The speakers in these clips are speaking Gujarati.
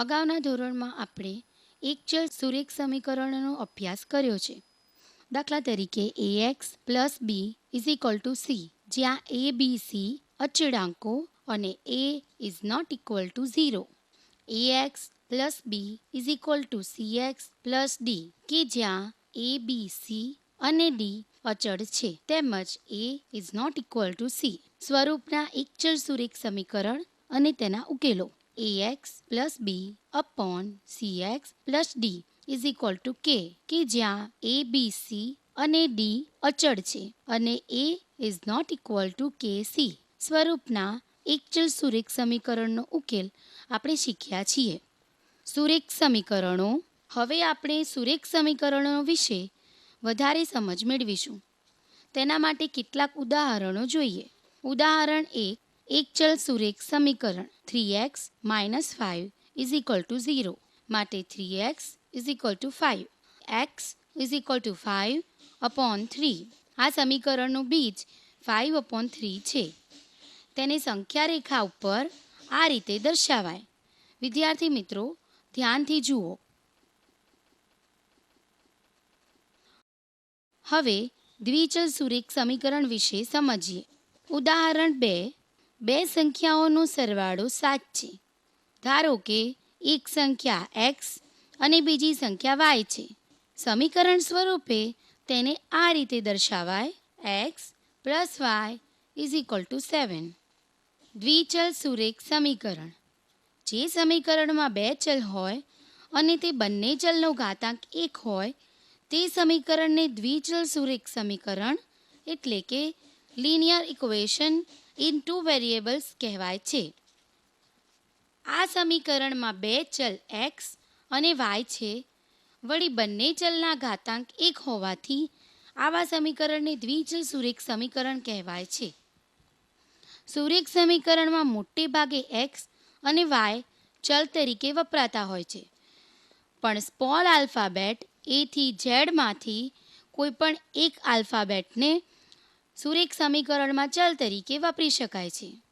અગાઉના ધોરણમાં આપણે એક ચલ સુરેખ સમીકરણનો અભ્યાસ કર્યો છે. દાખલા તરીકે a x plus b is equal to c જ્યાં એ બી સી અચળાંકો અને a is not equal to zero a x plus b is equal to c x plus d કે જ્યાં એ બી સી અને ડી અચળ છે. તેમજ a is not equal to c સ્વરૂપના એક ચલ સુરેખ સમીકરણ અને તેના ઉકેલો. X plus b upon x plus d is equal to k કે જ્યાં એ બી સી અને ડી અચળ છે અને a is not equal to k c સ્વરૂપના એક ચલ સુરેખ સમીકરણનો ઉકેલ આપણે શીખ્યા છીએ. સુરેખ સમીકરણો, હવે આપણે સુરેખ સમીકરણો વિશે વધારે સમજ મેળવીશું. તેના માટે કેટલાક ઉદાહરણો જોઈએ. ઉદાહરણ એક એક ચલ સુરેખ સમીકરણ. Three x minus five is equal to zero માટે three x is equal to five x is equal to five upon three આ સમીકરણનું બીજ ફાઇવ અપોન થ્રી છે. તેને સંખ્યા રેખા ઉપર આ રીતે દર્શાવાય. વિદ્યાર્થી મિત્રો, ધ્યાનથી જુઓ. હવે દ્વિચલ સુરેખ સમીકરણ વિશે સમજીએ. ઉદાહરણ બે. બે સંખ્યાઓનો સરવાળો સાત છે ધારો કે, એક સંખ્યા એક્સ અને બીજી સંખ્યા વાય છે. સમીકરણ સ્વરૂપે તેને આ રીતે દર્શાવાય x plus y is equal to seven દ્વિચલ સુરેખ સમીકરણ. જે સમીકરણમાં બે ચલ હોય અને તે બંને ચલનો ઘાતાંક એક હોય, તે સમીકરણને દ્વિચલ સુરેખ સમીકરણ એટલે કે linear equation in two variables કહેવાય છે. આ સમીકરણમાં બે ચલ એક્સ અને વાય છે. વળી બંને ચલના ઘાતાંક એક હોવાથી આવા સમીકરણને દ્વિચલ સુરેખ સમીકરણ કહેવાય છે. સુરેખ સમીકરણમાં મોટે ભાગે એક્સ અને વાય ચલ તરીકે વપરાતા હોય છે. પણ સ્પોલ આલ્ફાબેટ એથી ઝેડમાંથી કોઈ પણ એક આલ્ફાબેટને સુરેખ સમીકરણમાં ચલ તરીકે વાપરી શકાય છે.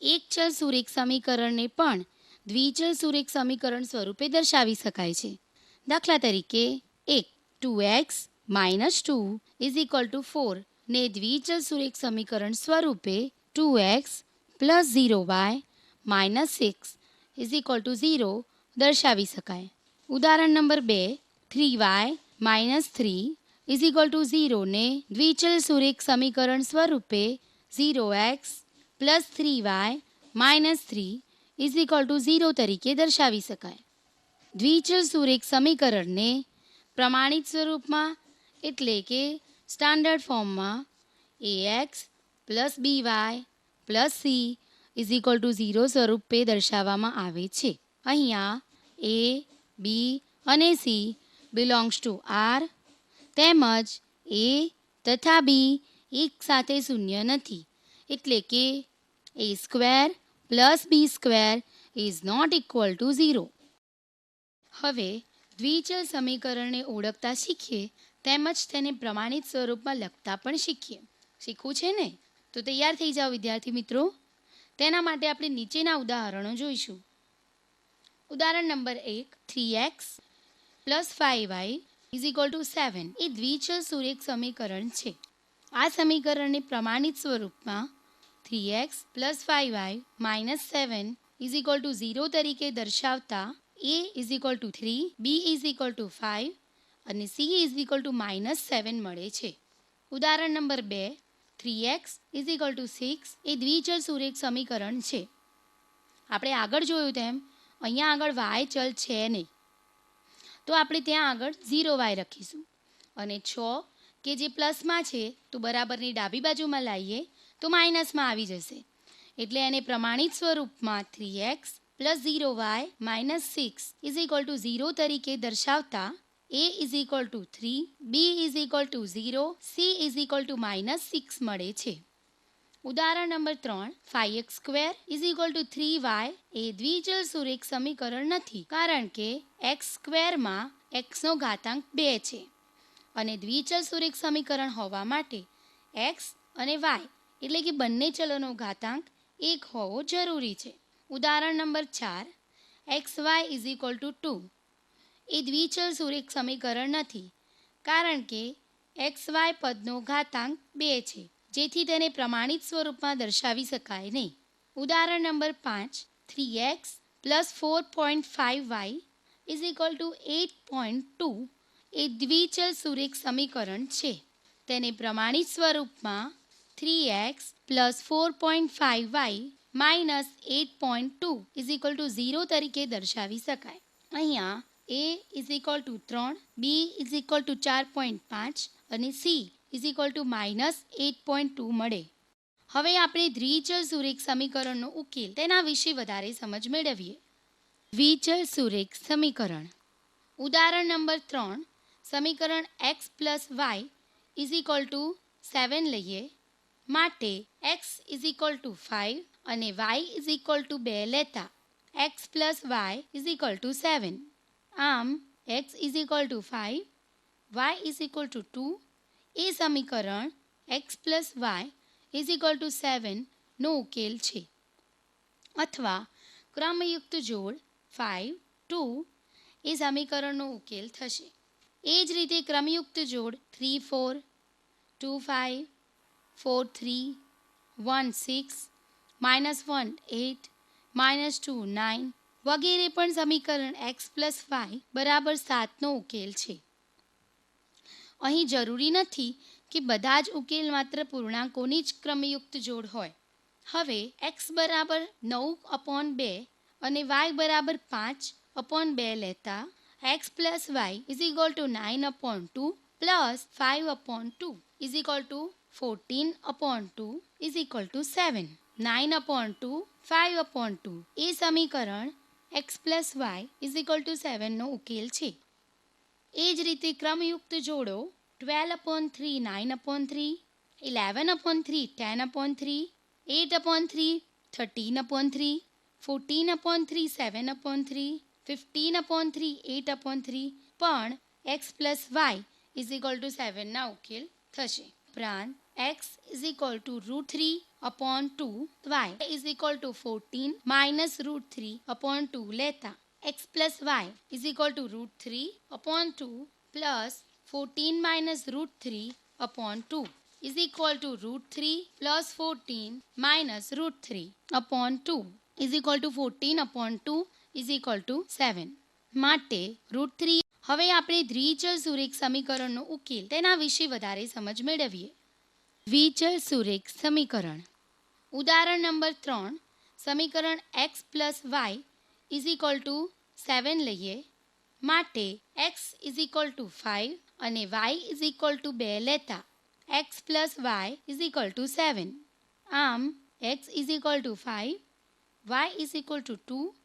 એક ચલ સુરેખ સમીકરણને પણ દ્વિચલ સુરેખ સમીકરણ સ્વરૂપે દર્શાવી શકાય છે. દાખલા તરીકે, એક, two x minus two is equal to four ને દ્વિચલ સુરેખ સમીકરણ સ્વરૂપે two x plus zero y minus six is equal to zero દર્શાવી શકાય. ઉદાહરણ નંબર બે, three y minus three is equal to ઝીરોને દ્વિચલ સુરેખ સમીકરણ સ્વરૂપે zero x plus three y minus three is equal to zero તરીકે દર્શાવી શકાય. દ્વિચલ સુરેખ સમીકરણને પ્રમાણિત સ્વરૂપમાં એટલે કે સ્ટાન્ડર્ડ ફોર્મમાં a x plus b y plus c is equal સ્વરૂપે દર્શાવવામાં આવે છે. અહીંયા એ બી અને સી બિલોંગ્સ ટુ આર તેમજ એ તથા બી એક સાથે શૂન્ય નથી. એટલે કે a square plus b square is not equal to zero. હવે દ્વિચલ સમીકરણને ઓળખતા શીખીએ, તેમજ તેને પ્રમાણિત સ્વરૂપમાં લખતા પણ શીખીએ. શીખવું છે ને? તો તૈયાર થઈ જાઓ વિદ્યાર્થી મિત્રો. તેના માટે આપણે નીચેના ઉદાહરણો જોઈશું. ઉદાહરણ નંબર એક, three x plus five y is equal to seven એ દ્વિચલ સુરેખ સમીકરણ છે. આ સમીકરણને પ્રમાણિત સ્વરૂપમાં three x plus five y minus seven is equal to zero તરીકે દર્શાવતા a is equal to three b is equal to five અને c is equal to minus seven મળે છે. ઉદાહરણ નંબર બે three x is equal to six એ દ્વિચલ સુરેખ સમીકરણ છે. આપણે આગળ જોયું તેમ, અહીંયા આગળ વાય ચલ છે નહીં. તો આપણે ત્યાં આગળ ઝીરો વાય રાખીશું. અને છ, કે જે પ્લસમાં છે, તો બરાબરની ડાબી બાજુમાં લાવીએ, તો માઇનસમાં આવી જશે. એટલે એને પ્રમાણિત સ્વરૂપમાં three x plus zero y minus six is equal to zero તરીકે દર્શાવતા a is equal to three b is equal to zero c is equal to minus six મળે છે. ઉદાહરણ નંબર ત્રણ five x square is equal to three y એ દ્વિચલ સુરેખ સમીકરણ નથી, કારણ કે એક્સ સ્ક્વેરમાં એક્સનો ઘાતાંક બે છે. અને દ્વિચલ સુરેખ સમીકરણ હોવા માટે એક્સ અને વાય એટલે કે બંને ચલોનો ઘાતાંક એક હોવો જરૂરી છે. ઉદાહરણ નંબર ચાર, x y is equal to two. એ દ્વિચલ સુરેખ સમીકરણ નથી, કારણ કે એક્સ વાય પદનો ઘાતાંક બે છે. જેથી તેને પ્રમાણિત સ્વરૂપમાં દર્શાવી શકાય નહીં. ઉદાહરણ નંબર પાંચ three x plus four point five y is equal to eight point two એ દ્વિચલ સુરેખ સમીકરણ છે. તેને પ્રમાણિત સ્વરૂપમાં three x plus four point five y minus eight point two is equal to zero તરીકે દર્શાવી શકાય. અહીંયા એ ઇઝ ઇક્વલ ટુ ત્રણ બી ઇઝ ઇક્વલ ટુ ચાર પોઈન્ટ પાંચ અને c is equal to minus eight point two મળે. હવે આપણે દ્વિચલ સુરેખ સમીકરણનો ઉકેલ તેના વિશે વધારે સમજ મેળવીએ. દ્વિચલ સુરેખ સમીકરણ. ઉદાહરણ નંબર ત્રણ, સમીકરણ x plus y is equal to seven લઈએ. માટે x is equal to five અને વાય ઇઝ ઇક્વલ ટુ બે લેતા x plus y is equal to seven આમ x is equal to five y is equal to two એ સમીકરણ x plus y is equal to સેવનનો ઉકેલ છે. અથવા ક્રમયુક્ત જોડ ફાઇવ ટુ એ સમીકરણનો ઉકેલ થશે. એ જ રીતે ક્રમયુક્ત જોડ three four two five four three one six minus one eight minus two nine વગેરે પણ સમીકરણ એક્સ પ્લસ વાય બરાબર સાતનો ઉકેલ છે. અહીં જરૂરી નથી કે બધા જ ઉકેલ માત્ર પૂર્ણાંકોની જ ક્રમયુક્ત જોડ હોય. હવે એક્સ બરાબર નવ અપોન બે અને વાય બરાબર પાંચ અપોન બે લેતા x plus y is equal to nine upon two plus five upon two is equal to fourteen upon two is equal to seven nine upon two five upon two એ સમીકરણ x plus y is equal to સેવનનો ઉકેલ છે. એ જ રીતે ક્રમયુક્ત જોડો twelve upon three nine upon three eleven upon three ten upon three eight upon three thirteen upon three fourteen upon three seven upon three fifteen upon three eight upon three પણ x plus y is equal to સેવનના ઉકેલ થશે. ઉપરાંત x is equal to root three upon two y is equal to fourteen minus root three upon two લેતા. X plus y is equal to root three upon two plus fourteen minus root three upon two is equal to root three plus fourteen minus root three upon two is equal to fourteen upon two is equal to seven માટે રૂટ થ્રી હવે આપણે દ્વિચલ સુરેખ સમીકરણનો ઉકેલ તેના વિશે વધારે સમજ મેળવીએ. દ્વિચલ સુરેખ સમીકરણ. ઉદાહરણ નંબર ત્રણ, સમીકરણ x plus y is equal to seven લઈએ. માટે x is equal to five અને વાય ઇઝ ઇક્વલ ટુ બે લેતા. X plus y is equal to seven આમ x is equal to five y is equal to two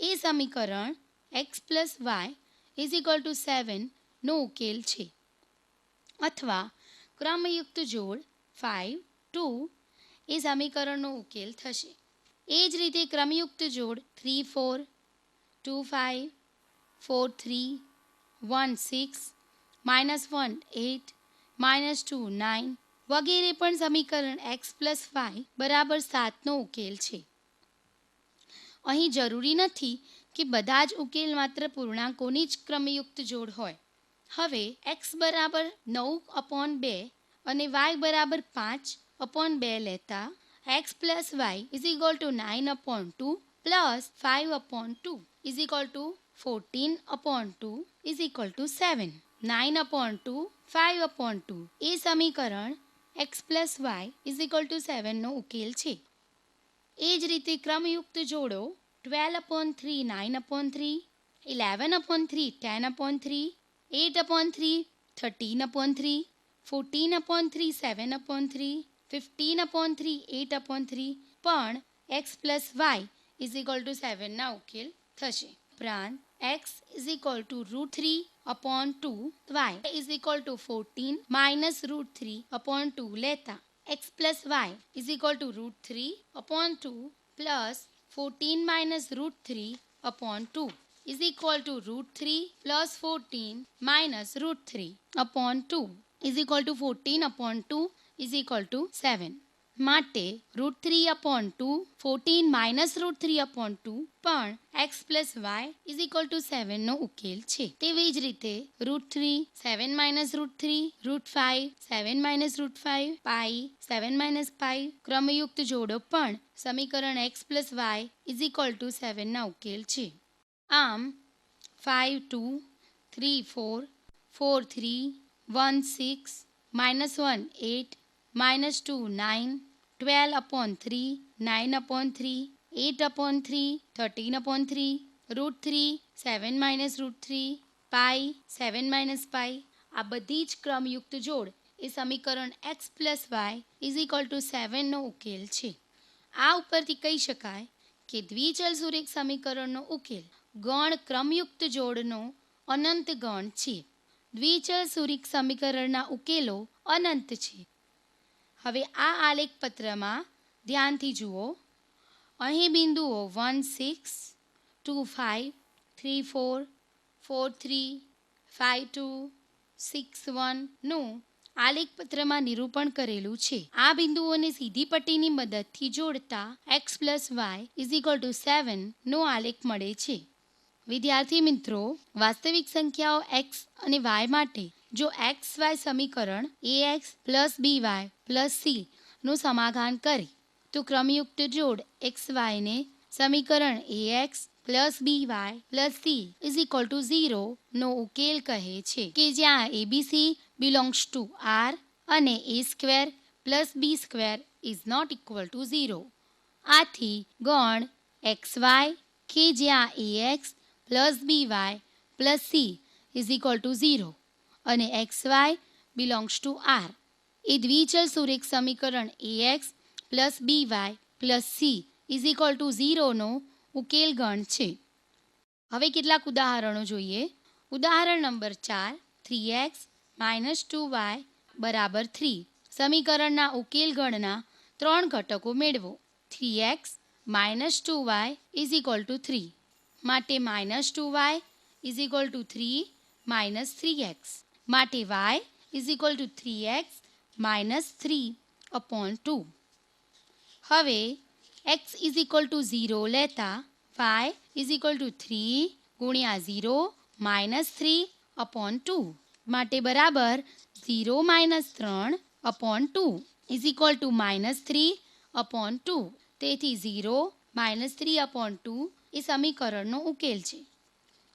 એ સમીકરણ x plus y is equal to સેવનનો ઉકેલ છે. અથવા ક્રમયુક્ત જોડ ફાઇવ ટુ એ સમીકરણનો ઉકેલ થશે. એ જ રીતે ક્રમયુક્ત જોડ three four, two five four three, one six, minus one eight, minus two nine વગેરે પણ સમીકરણ એક્સ પ્લસ વાય બરાબર સાતનો ઉકેલ છે. અહીં જરૂરી નથી કે બધા જ ઉકેલ માત્ર પૂર્ણાંકોની જ ક્રમયુક્ત જોડ હોય. હવે એક્સ બરાબર નવ અપોન બે અને વાય બરાબર પાંચ અપોન બે લેતા x plus y is equal to nine upon two plus five upon two is equal to fourteen upon two is equal to seven nine upon two five upon two એ સમીકરણ x plus y y equal to to સેવનનો ઉકેલ છે. એ જ રીતે ક્રમયુક્ત જોડો twelve upon three nine upon three eleven upon three ten upon three eight upon three thirteen upon three fourteen upon three seven upon three fifteen upon three eight upon three પણ x plus y is equal to સેવનના ઉકેલ થશે. ઉપરાંત x is equal to root three upon two y is equal to fourteen minus root three upon two લેતા x plus y is equal to root three upon two plus fourteen minus root three upon two is equal to root 3 plus 14 minus root 3 upon 2 is equal to 14 upon 2 is equal to 7. માટે root three upon two fourteen minus root three upon two પણ x plus y is equal to સેવનનો ઉકેલ છે તેવી જ રીતે root three seven minus root three root five seven minus root five pi seven minus pi ક્રમયુક્ત જોડો પણ સમીકરણ x plus y is equal to સેવનના ઉકેલ છે આમ five two three four four three one six minus one eight minus two nine twelve upon three nine upon three eight upon three thirteen upon three root three seven minus root three pi seven minus pi આ બધી જ ક્રમયુક્ત જોડ એ સમીકરણ x plus y is equal to સેવનનો ઉકેલ છે. આ ઉપરથી કહી શકાય કે દ્વિચલ સુરેખ સમીકરણનો ઉકેલ ગણ ક્રમયુક્ત જોડનો અનંત ગણ છે. દ્વિચલ સુરેખ સમીકરણના ઉકેલો અનંત છે. હવે આ આલેખ પત્રમાં ધ્યાનથી જુઓ. અહીં બિંદુઓ one, six, two five three, four four, three five two, six વનનું આલેખ પત્રમાં નિરૂપણ કરેલું છે. આ બિંદુઓને સીધી પટ્ટીની મદદથી જોડતા x plus y is equal to સેવનનો આલેખ મળે છે. વિદ્યાર્થી મિત્રો, વાસ્તવિક સંખ્યાઓ એક્સ અને વાય માટે જો એક્સ વાય સમીકરણ a x plus b y plus c નું સમાધાન કરી, તો ક્રમયુક્ત જોડ એક્સ વાયને સમીકરણ a x plus b y plus c is equal to zero નો ઉકેલ કહે છે કે જ્યાં એબીસી બિલોંગ્સ ટુ આર અને a square plus b square is not equal to zero આથી ગણ એક્સ વાય કે જ્યાં a x plus b y plus c is equal to zero અને x y belongs to R. એ દ્વિચલ સુરેખ સમીકરણ a x plus b y plus c is equal to ઝીરોનો ઉકેલ ગણ છે. હવે કેટલાક ઉદાહરણો જોઈએ. ઉદાહરણ નંબર ચાર, three x minus two y બરાબર થ્રી. સમીકરણના ઉકેલ ગણના ત્રણ ઘટકો મેળવો. Three x minus two y is equal to three. માટે minus two y is equal to three minus three x. માટે y is equal to three x minus three upon two હવે x is equal to zero લેતા y is equal to three ગુણ્યા zero minus three upon two માટે બરાબર ઝીરો માઇનસ ત્રણ upon two is equal to minus three upon two તેથી zero minus three upon two એ સમીકરણનો ઉકેલ છે.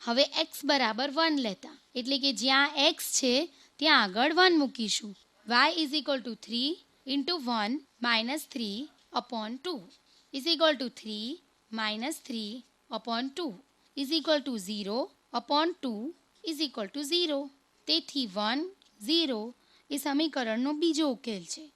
હવે એક્સ બરાબર વન લેતા. એટલે કે જ્યાં એક્સ છે, ત્યાં આગળ વન મૂકીશું. Y is equal to three into one minus three upon two is equal to three minus three upon two is equal to zero upon two is equal to zero તેથી વન ઝીરો એ સમીકરણનો બીજો ઉકેલ છે.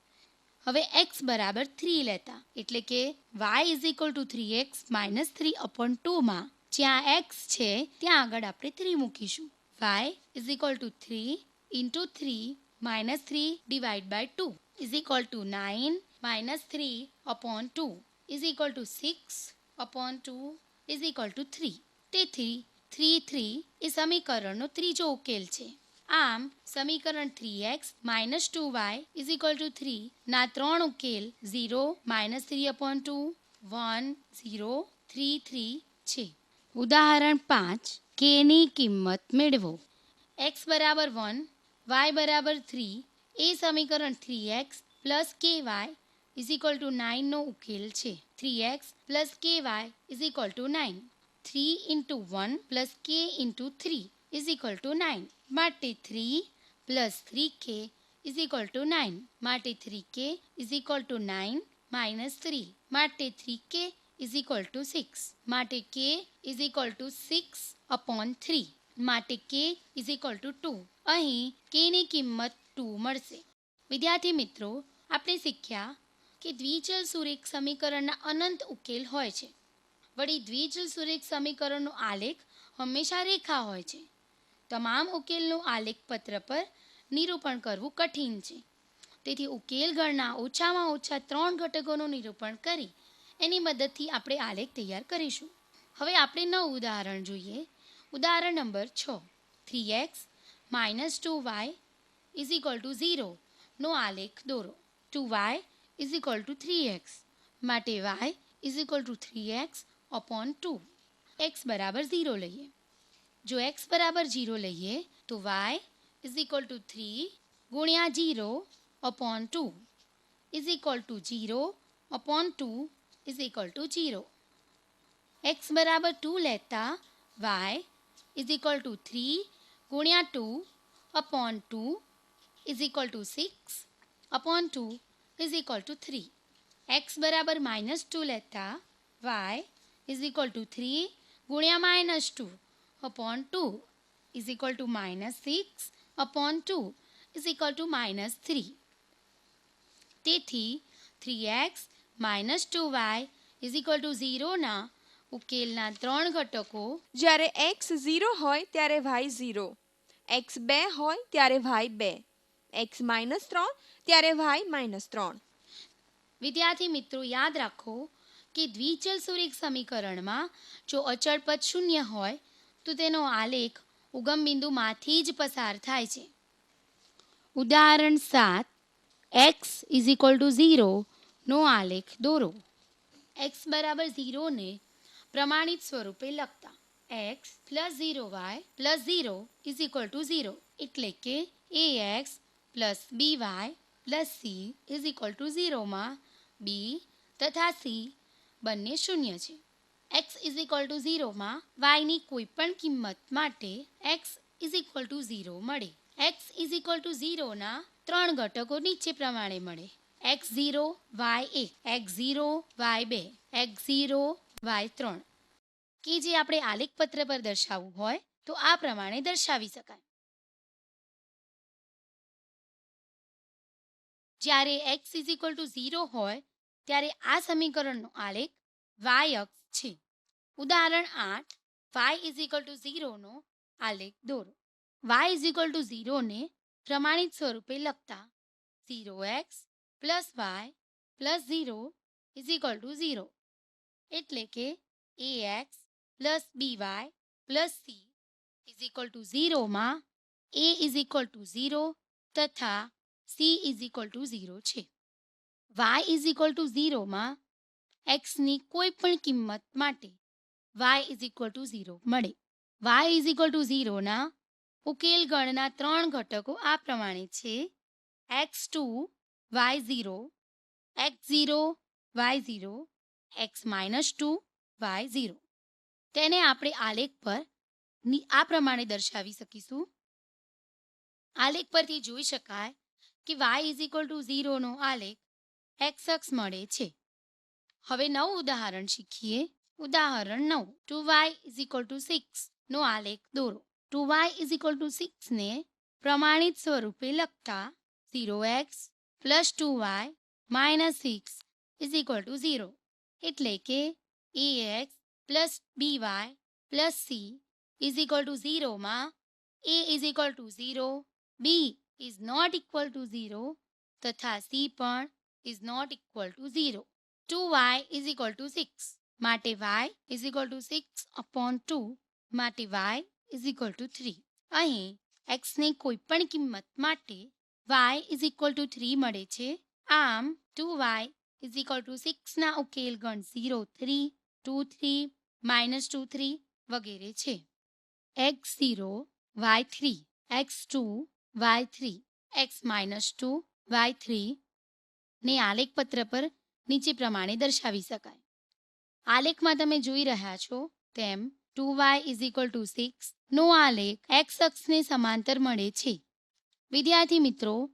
હવે એક્સ બરાબર થ્રી લેતા. એટલે કે y is equal to three x minus three upon ટુમાં જ્યાં એક્સ છે, ત્યાં આગળ આપણે થ્રી મૂકીશું. Y is equal to three into three minus three divide by two is equal to nine minus three upon two is equal to six upon two is equal to three તેથી થ્રી થ્રી એ સમીકરણનો ત્રીજો ઉકેલ છે. આમ, સમીકરણ three x minus two y is equal to three ના ત્રણ ઉકેલ zero minus three upon two one zero three three છે. ઉદાહરણ પાંચ કેની કિંમત મેળવો. એક્સ બરાબર વન વાય બરાબર થ્રી એ સમીકરણ three x plus k y is equal to નાઇનનો ઉકેલ છે. Three x plus k y is equal to nine three into one plus k into three is equal to nine માટે three plus three k is equal to nine માટે three k is equal to nine minus three માટે three k is equal to six માટે k is equal to six upon three માટે k is equal to two અહીં કેની કિંમત ટુ મળશે. વિદ્યાર્થી મિત્રો, આપણે શીખ્યા કે દ્વિચલ સુરેખ સમીકરણના અનંત ઉકેલ હોય છે. વળી દ્વિચલ સુરેખ સમીકરણનો આલેખ હંમેશા રેખા હોય છે. તમામ ઉકેલનું આલેખ પત્ર પર નિરૂપણ કરવું કઠિન છે. તેથી ઉકેલ ગણના ઓછામાં ઓછા ત્રણ ઘટકોનું નિરૂપણ કરી એની મદદથી આપણે આલેખ તૈયાર કરીશું. હવે આપણે નવું ઉદાહરણ જોઈએ. ઉદાહરણ નંબર છ. Three x minus two y is equal to zero નો આલેખ દોરો. Two y is equal to three x માટે y is equal to three x upon two. X બરાબર ઝીરો લઈએ. જો એક્સ બરાબર ઝીરો લઈએ, તો y is equal to three ગુણ્યા zero upon two. Is equal to zero upon two is equal to zero x બરાબર ટુ લેતા y is equal to three ગુણ્યા two upon two is equal to six upon two is equal to three x બરાબર માઇનસ ટુ લેતા y is equal to three ગુણ્યા minus two upon two is equal to minus six upon two is equal to minus three તેથી three x minus two y is equal to ઝીરોના ઉકેલના ત્રણ ઘટકો જ્યારે એક્સ ઝીરો હોય ત્યારે વાય ઝીરો. એક્સ બે હોય ત્યારે વાય બે. એક્સ માઇનસ ત્રણ ત્યારે વાય માઇનસ ત્રણ. વિદ્યાર્થી મિત્રો યાદ રાખો કે દ્વિચલ સુરેખ સમીકરણમાં જો અચળ પદ શૂન્ય હોય તો તેનો આલેખ ઉગમ બિંદુમાંથી જ પસાર થાય છે. ઉદાહરણ સાત x is equal to zero નો આલેખ દોરો. એક્સ બરાબર ઝીરોને પ્રમાણિત સ્વરૂપે લખતા. X plus zero y plus zero is equal to zero એટલે કે a x plus b y plus c is equal to ઝીરોમાં b તથા સી બંને શૂન્ય છે. એક્સ ઇઝ ઇક્વલ ટુ ઝીરોમાં વાયની કોઈપણ કિંમત માટે x is equal to zero મળે. એક્સ ઇઝ ઇક્વલ ટુ ઝીરોના ત્રણ ઘટકો નીચે પ્રમાણે મળે. એક્સ ઝીરો વાય એક એક્સ ઝીરો વાય બે એક્સ ઝીરો વાય ત્રણ કે જે આપણે આલેખ પત્ર પર દર્શાવવું હોય, તો આ પ્રમાણે દર્શાવી શકાય. જ્યારે x is equal to zero હોય, ત્યારે આ સમીકરણનો આલેખ વાય અક્ષ છે. ઉદાહરણ આઠ વાય ઇઝ ઇક્વલ ટુ ઝીરોનો આલેખ દોરો. વાય ઇઝ ઇક્વલ ટુ ઝીરોને પ્રમાણિત સ્વરૂપે લખતા zero x plus y plus zero is equal to zero એટલે કે a x plus b y plus c is equal to ઝીરોમાં a is equal to zero તથા c is equal to zero છે. વાય ઇઝ ઇક્વલ ટુ ઝીરોમાં એક્સની કોઈ પણ કિંમત માટે y is equal to zero મળે. વાય ઇઝ ઇક્વલ ટુ ઝીરોના ઉકેલ ગણના ત્રણ ઘટકો આ પ્રમાણે છે. X two y zero x zero y zero x minus two y zero તેને આપણે આલેખ પર આ પ્રમાણે દર્શાવી શકીશું. આલેખ પરથી જોઈ શકાય કે વાય ઇઝ ઇક્વલ ટુ ઝીરોનો આલેખ એક્સ અક્ષ મળે છે. હવે નવું ઉદાહરણ શીખીએ. ઉદાહરણ નવ. Two y is equal to six નો આલેખ દોરો. Two y is equal to સિક્સને પ્રમાણિત સ્વરૂપે લખતા zero x plus two y minus six is equal to zero એટલે કે a x plus b y plus c is equal to ઝીરોમાં a is equal to zero b is not equal to zero તથા સી પણ is not equal to zero two y is equal to six માટે y is equal to six upon two માટે y is equal to three અહીં એક્સની કોઈ પણ કિંમત માટે y is equal to three મળે છે. આમ two y is equal to સિક્સના ઉકેલ ગણ zero three two three minus two three વગેરે છે. X zero y three x two y three x minus two y three ને આલેખ પત્ર પર નીચે પ્રમાણે દર્શાવી શકાય. આલેખમાં તમે જોઈ રહ્યા છો તેમ two y is equal to six નો આલેખ એક્સ અક્ષને સમાંતર મળે છે. વિદ્યાર્થી મિત્રો,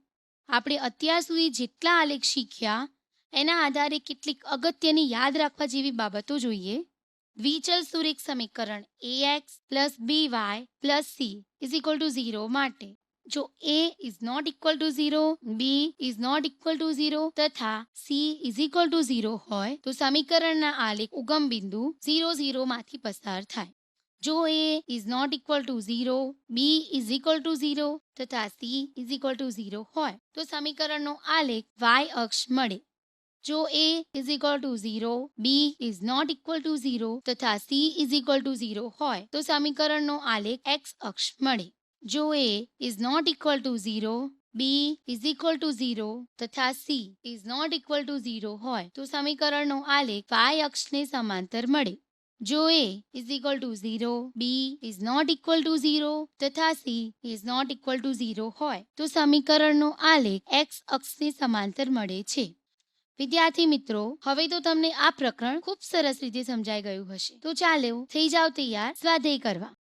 આપણે અત્યાર સુધી જેટલા આલેખ શીખ્યા, એના આધારે કેટલીક અગત્યની યાદ રાખવા જેવી બાબતો જોઈએ. દ્વિચલ સુરેખ સમીકરણ a x plus b y plus c is equal to zero માટે. જો a is not equal to zero b is not equal to zero તથા c is equal to zero હોય, તો સમીકરણના આલેખ ઉગમ બિંદુ ઝીરો ઝીરોમાંથી પસાર થાય. જો a is not equal to zero b is equal to zero તથા c is equal to zero હોય તો સમીકરણનો આલેખ વાય અક્ષ મળે જો a is equal to zero b is not equal to zero તથા c is equal to zero હોય તો સમીકરણનો આલેખ એક્સ અક્ષ મળે જો a is not equal to zero b is equal to zero તથા c is not equal to zero હોય તો સમીકરણનો આલેખ વાય અક્ષને સમાંતર મળે જો a is equal to zero b is not equal to zero તથા c is not equal to zero હોય. તો સમીકરણનો આલેખ એક્સ અક્ષને સમાંતર મળે છે. વિદ્યાર્થી મિત્રો, હવે તો તમને આ પ્રકરણ ખૂબ સરસ રીતે સમજાઈ ગયું હશે. તો ચાલો, થઈ જાવ તૈયાર સ્વાધ્યાય કરવા.